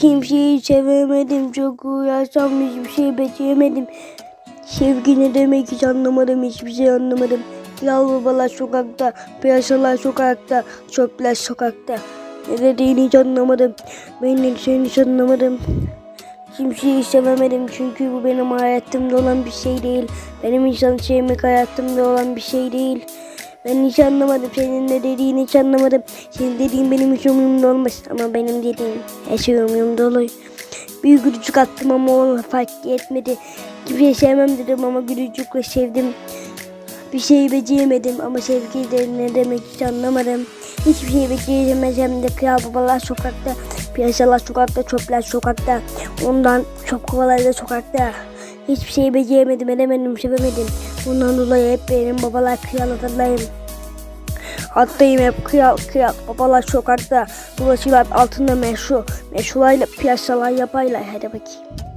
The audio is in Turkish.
Kimseyi sevemedim. Çok uğraşsam hiçbir şey beceremedim. Sevgi ne demek hiç anlamadım. Hiçbir şey anlamadım. Kral babalar sokakta, piyasalar sokakta, çöpler sokakta. Ne dediğini hiç anlamadım. Ben ne seni hiç anlamadım. Kimseyi sevemedim çünkü bu benim hayatımda olan bir şey değil. Benim insan sevmek hayatımda olan bir şey değil. Ben hiç anlamadım. Senin ne dediğini hiç anlamadım. Senin dediğin benim hiç umurumda olmaz. Ama benim dediğim her şey umurumda olur. Bir gülücük attım ama o fark etmedi. Kimseyi sevmem dedim ama gülücükle sevdim. Bir şey beceremedim ama sevgi de ne demek hiç anlamadım. Hiçbir şey beceremezsem de kral babalar sokakta, piyasalar sokakta, çöpler sokakta. Ondan çöp kovaları da sokakta. Hiçbir şey beceremedim, edemedim, sevemedim. Bundan dolayı hep benim babalar kral adındayım. Hattayım hep kral kral babalar sokakta. Dolaşıyorlar altında meşru. Meşrularla piyasalar yapaylar. Hadi bakayım.